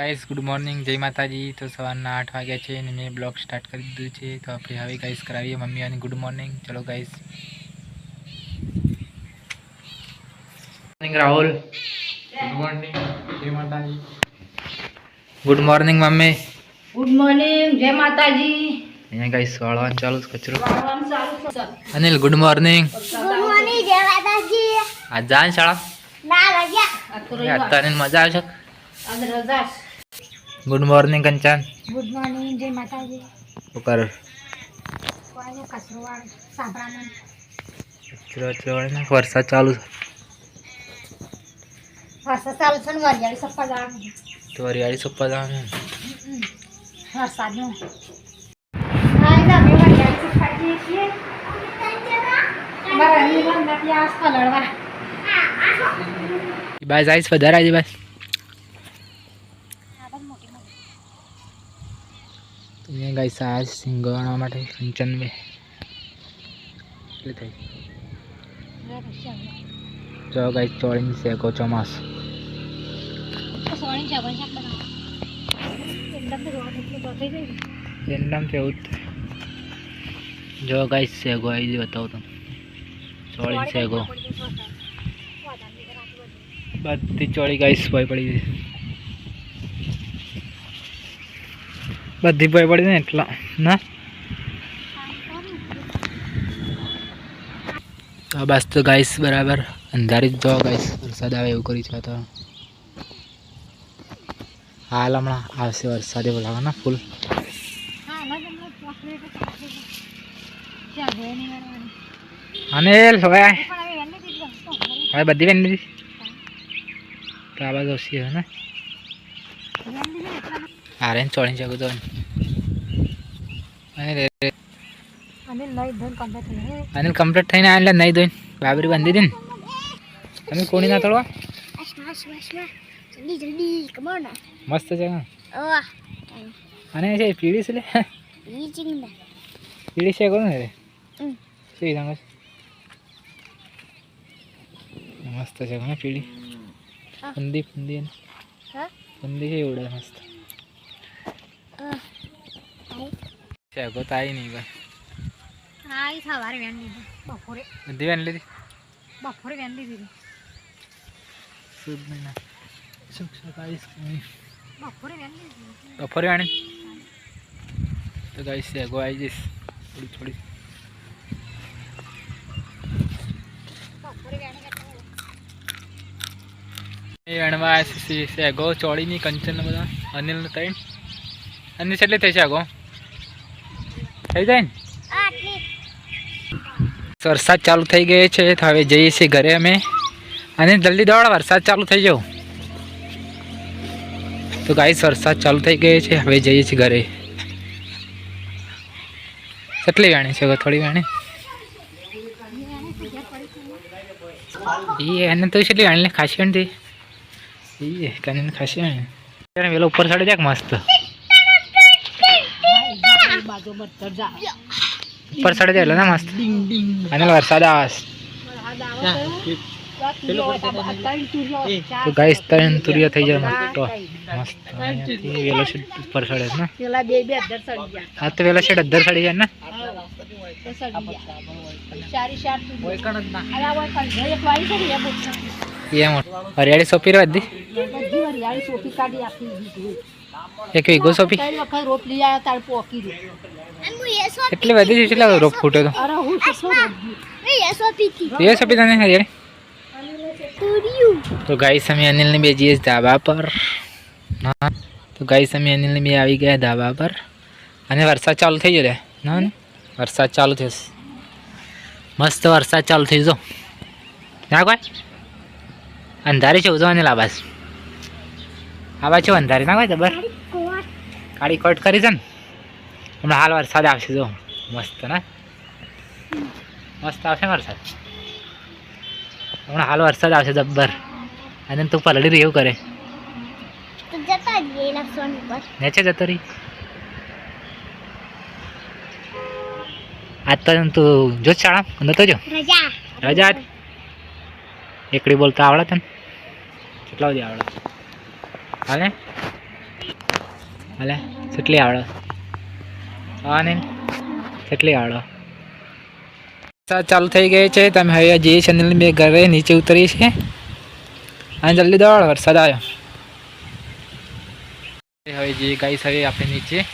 Guys good morning જય માતાજી. તો સવારના આઠ વાગ્યા છે અને મેં બ્લોગ સ્ટાર્ટ કરી દીધું છે. તો આપણે હવે ગાઈસ કરાવીએ મમ્મી અને ગુડ મોર્નિંગ ચલો guys morning Rahul. Good morning જય માતાજી. Good morning mummy. Good morning જય માતાજી. અહીંયા ગાઈસ વાળવાનું ચાલુ છે કચરો. વાળવાનું ચાલુ છે. Anil good morning good morning જય માતાજી. આજ જાય શાળા? ના રજા. તને મજા આવશે આજ રજા છે. Good morning Kanchan good morning જય માતાજી શું કર કોઈને કચરો વાળ સાંભળામાં કચરો કચરો વાળીને વરસાદ ચાલુ છે. વરસાદ ચાલુ છે ને વરિયાળી સપ્પા જવાનું તો જવાનું વરસાદનું. વરિયાળી સપ્પા આસ પલળવા બાય જાઈશ વધારે આજે બાય. અહીંયા ગાઈસ આ સિંગવાણા માટે કંચન બે એટલે થઈ જો ગાઈ ચોળીને શેકો ચોમાસ. તો એવું જ ગાઈ શેગો આવી જ બતાવું તમે ચોળીને શેકો બધી ચોળી ગાઈસ ભય પડી ગઈ. બધી ભાઈ પડી ને એટલા. ના? તો બસ તો ગાઈસ બરાબર અંધારી જ જો ગાઈસ વરસાદ આવે એવું કરી છે તો. હાલ હમણાં આવશે વરસાદ એવું ના ફૂલ અને હવે હવે હવે બધી બેન તો આ બાજુ ઓછી છે ને. આરે ચોળી શકું તો. બાબરી બાંધી દીધી ને. તમે કોણી ના તળવા? જલ્દી જલ્દી કમોન મસ્ત છે અને છે પીળી છે લે. બીજિંગ ને? પીળી છે કોણ રે. શું રંગ મસ્ત છે કોને પીળી? ફંદી ફંદી. ફંદી છે ઉડે મસ્ત છે ગો તો આવી નહીં ભાઈ હા એ સવારે વેન લીધી. બપોરે. બધી વેન લીધી? બપોરે વેન લીધી શુદ્ધ મહિના. સુખ સકાળીસ બપોરે વેન લીધી બપોરે વાણી તો ગાઈસ સેગો આવી જઈશ. થોડી થોડી. એ વેણવા સેગો ચોળીની કંચન બધા. અનિલ ને ત્રણ. અનિલ કેટલી થઈ સેગો થઈ જાય ને? વરસાદ ચાલુ થઈ ગયો છે તો હવે જઈએ છીએ ઘરે અમે. અને જલ્દી દોડ વરસાદ ચાલુ થઈ જાવ તો ગાઈસ વરસાદ ચાલુ થઈ ગયો છે હવે જઈએ છીએ ઘરે. કેટલી વેણી છે થોડી વેણી? એને તો કેટલી વેણી ખાસી વેણી હતી? એ કને ખાસી વેણી. વેલો ઉપર ચડી જાય મસ્ત? ચડે જાય ને મસ્ત. અને વરસાદ આવાસ. તો ગાઈસ ત્રણ તુરિયા થઈ જાય મસ્ત. અહીંયાથી વેલો છે ઉપર છે ને. પેલા બે બે અધર સડી તો વેલો અધર જાય ને. તો સડી તું હરિયાળી સોપી રહી બધી બધી હરિયાળી સોપી કાઢી આપી દીધી. એક વીઘો સોપી. એટલી બધી છે કેટલા રોપ ફૂટે તો? એ સોપી તને હરિયાળી તો ગાઈસ અમે અનિલને બે જઈએ ધાબા પર. હા. તો ગાઈસ અમે અનિલને બે આવી ગયા ધાબા પર. અને વરસાદ ચાલુ થઈ ગયો રે. ના ને. વરસાદ ચાલુ થશે મસ્ત વરસાદ ચાલુ થઈ જો. ના કોઈ? અંધારી છે ઉજો અને લાબાસ આવા છે અંધારી ના હોય જબર? કાળી કોટ કરી છે ને? હમણાં હાલ વરસાદ આવશે જો. મસ્ત ના? મસ્ત આવશે વરસાદ? હમણાં હાલ વરસાદ આવશે જબ્બર અને તું પલડી રહી એવું કરે. નેચે જતો રહી. આજ તો તું જો શાળા નતો જો. રજા. રજા? એકડી બોલતા આવડે તને? કેટલા બધી આવડે? હાલે? હાલે? કેટલી આવડો આને કેટલી આવડો ચાલુ થઈ ગઈ છે. તમે હવે જે ચેનલ મેં ઘરે નીચે ઉતરી છે. અને જલ્દી દોડ, વરસાદ આવ્યો. હવે જે ગાઈસ હવે આપણે નીચે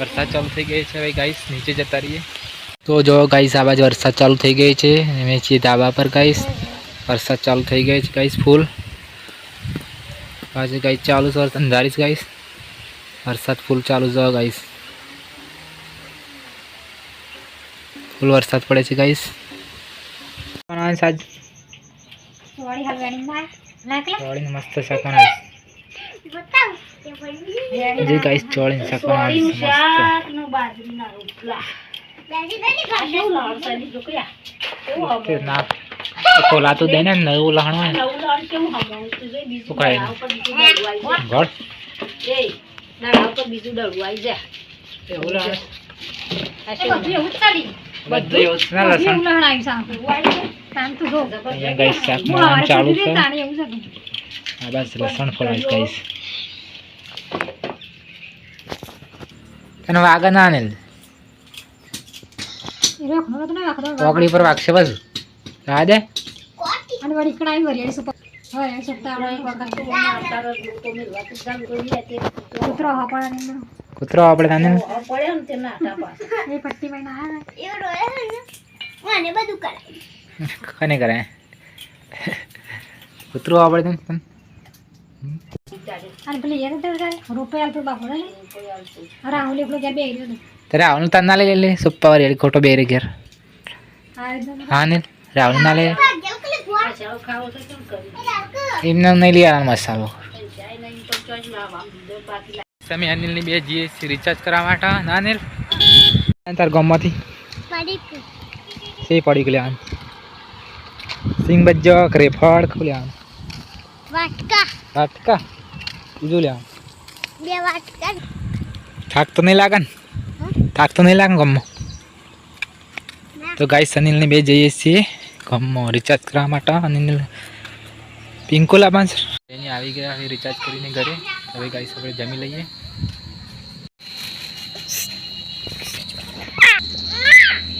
વરસાદ ચાલુ થઈ ગઈ છે. હવે ગાઈસ નીચે જતા રહીએ. તો જો ગાઈસ આ બાજુ વરસાદ ચાલુ થઈ ગઈ છે. અમે છીએ ધાબા પર ગાઈસ વરસાદ ચાલુ થઈ ગઈ છે ગાઈસ ફૂલ પાછું ગાઈસ ચાલુ છે અંધારીશ ગાઈસ વરસાદ ફૂલ ચાલુ છે ગાઈસ ફૂલ વરસાદ પડે છે ગાઈસ સાજ ના નાખલા ચોળીને મસ્ત શાક બનાવીશ બતાવ જે ગાઈસ ચોળીને શાક બનાવીશ મસ્તનું ખોલાતું દે ને નવું લહણ હોય જોઈ બીજું આવી જાય. એવું લસણ. લહણાયું સાંભ તાન વાગે ના ને ચોકડી પર વાગશે બસ. તારો નાટા પાસ એ પટ્ટી માં ના આવે કને કરે કૂતરો આપણે તને તારે રાહુલ તને ના લઈ લે સુપ્પા વાળી ખોટો બેરે ઘેર. આ હા ને. રાહુલ ના લે. કરી એમને નહીં લઈ આવવાનો મસાલો. તમે અનિલની બે જઈએ છીએ રિચાર્જ કરવા માટે. ના અનિલ? તાર ગામમાંથી. સે પડી ગયું સિંગ બજ્જો ક્રેફળ ખોલ્યા વાટકા વાટકા. બીજું લેવાનું બે વાટકા થાક તો નહીં લાગે ને? થાક તો નહીં લાગે ગમમાં? તો ગાઈસ અનિલને બે જઈએ છીએ ગમમાં રિચાર્જ કરવા માટે અને પિંકો લાવવાનું છે. એની આવી ગયા હવે રિચાર્જ કરીને ઘરે. હવે ગાઈસ આપણે જમી લઈએ.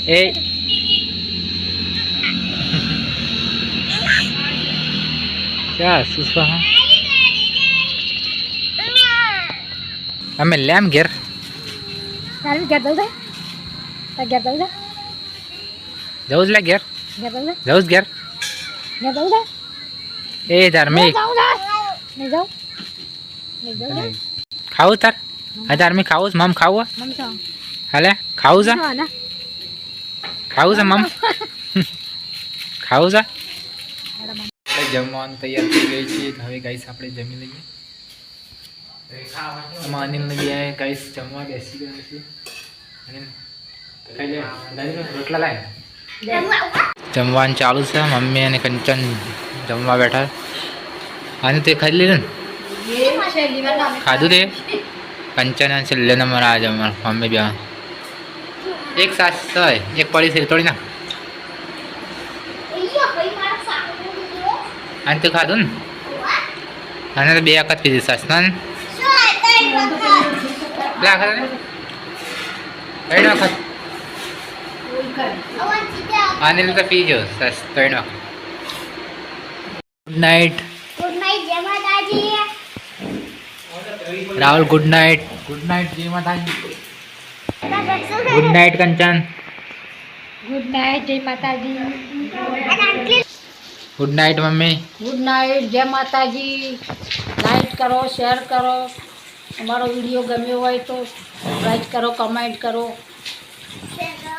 એ. ક્યાં સુસવા અમે લેમ ઘેર. દઉં છે? જવું જ લે ઘેર. ઘેર દઉં છે જવું જ ઘેર? એ જાઉં જાઉં. જાઉં છે ખાવું તાર? હા ધાર્મિક ખાવું છે. મમ ખાવું? મમ છો હાલે? ખાવું છે? ખાવું છે મમ? ખાવું છે? આપણે જમવાનું તૈયાર થઈ ગઈ છે હવે ગાઈસ આપણે જમી લઈએ. આમાં અનિલને ગાઈસ જમવા બેસી ગયા છે. અનિલ ખાઈ લે. દાદી રોટલા લાય. જમવાનું ચાલુ છે. મમ્મી અને કંચન જમવા બેઠા. અને તે ખાઈ લીધું ને? ખાધું તે? કંચન અને છેલ્લે નંબર આ જમવા મમ્મી બે. એક સાસ હોય એક પડી છે તોડી ના અને તે ખાધું ને? અને બે વખત પીધી સાસ. ના ખાધા ને ત્રણ વખત? અનિલ તો પીજો સાસ ત્રણ વખત ગુડ નાઇટ ગુડ નાઇટ જય Mataji Rahul good night good night જય Mataji good night Kanchan good night જય માતાજી ગુડ નાઇટ મમ્મી ગુડ નાઇટ જય માતાજી લાઈક કરો શેર કરો અમારો વીડિયો ગમ્યો હોય તો લાઈક કરો કમેન્ટ કરો શેર કરો